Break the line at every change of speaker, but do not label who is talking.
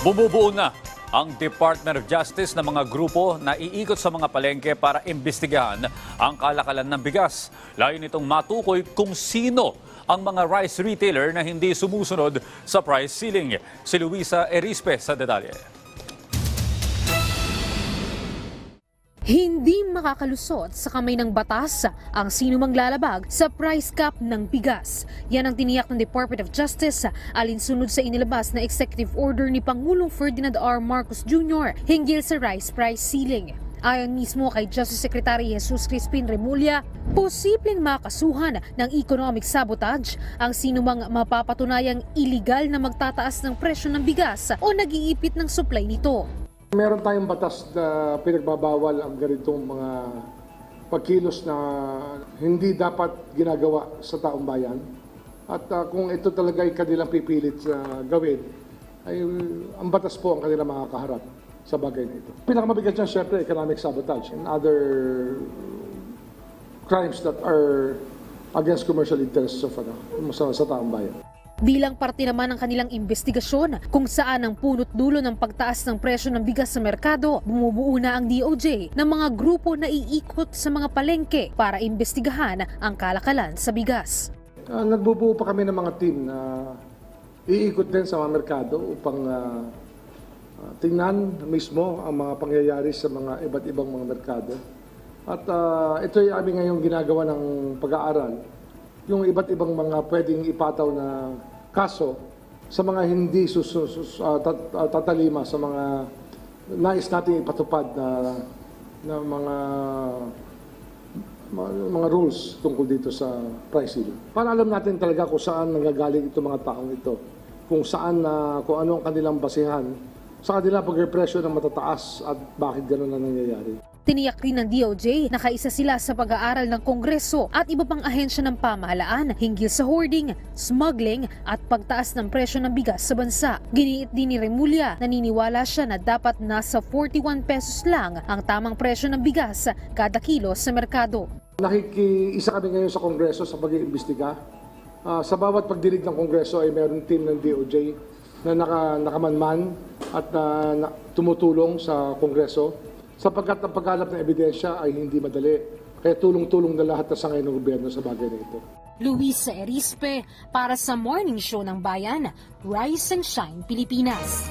Bumubuo na ang Department of Justice ng mga grupo na iikot sa mga palengke para imbestigahan ang kalakalan ng bigas. Layo nitong matukoy kung sino ang mga rice retailer na hindi sumusunod sa price ceiling. Si Luisa Erispe sa detalye.
Hindi makakalusot sa kamay ng batas ang sino mang lalabag sa price cap ng bigas. Yan ang tiniyak ng Department of Justice alinsunod sa inilabas na executive order ni Pangulong Ferdinand R. Marcos Jr. hinggil sa rice price ceiling. Ayon mismo kay Justice Secretary Jesus Crispin Remulla, posibleng makasuhan ng economic sabotage ang sinumang mapapatunayang iligal na magtataas ng presyo ng bigas o nag-iipit ng supply nito.
Meron tayong batas na pinagbabawal ang ganitong mga pagkilos na hindi dapat ginagawa sa taong bayan. At ah, kung ito talaga ay kanilang pipilit na gawin, ay uh, ang batas po ang kanilang makakaharap sa bagay na ito. Pinakamabigat niyan, syempre, economic sabotage and other crimes that are against commercial interests of ano, sa, sa taong bayan.
Bilang parte naman ng kanilang investigasyon kung saan ang punot dulo ng pagtaas ng presyo ng bigas sa merkado, bumubuo na ang DOJ ng mga grupo na iikot sa mga palengke para imbestigahan ang kalakalan sa bigas.
Ah, nagbubuo pa kami ng mga team na iikot din sa mga merkado upang ah, tingnan mismo ang mga pangyayari sa mga iba't ibang mga merkado. At ah, ito ay aming ngayong ginagawa ng pag-aaral, yung iba't ibang mga pwedeng ipataw na kaso sa mga hindi sus, sus- ah, tatalima sa mga nais nating ipatupad na, na mga mga, rules tungkol dito sa price ceiling. Para alam natin talaga kung saan nanggagaling itong mga taong ito. Kung saan na kung ano ang kanilang basihan sa kanilang pagrepresyo ng matataas at bakit gano'n na nangyayari.
Tiniyak rin ng DOJ na kaisa sila sa pag-aaral ng Kongreso at iba pang ahensya ng pamahalaan hinggil sa hoarding, smuggling at pagtaas ng presyo ng bigas sa bansa. Giniit din ni Remulla, naniniwala siya na dapat nasa 41 pesos lang ang tamang presyo ng bigas kada kilo sa merkado.
Nakikiisa kami ngayon sa Kongreso sa pag-iimbestiga. Ah, sa bawat pagdinig ng Kongreso ay mayroong team ng DOJ na naka, nakamanman at na, na- tumutulong sa Kongreso sapagkat ang pagkalap ng ebidensya ay hindi madali. Kaya tulong-tulong na lahat na sa ngayon ng gobyerno sa bagay na ito.
Luisa Erispe para sa Morning Show ng Bayan, Rise and Shine Pilipinas.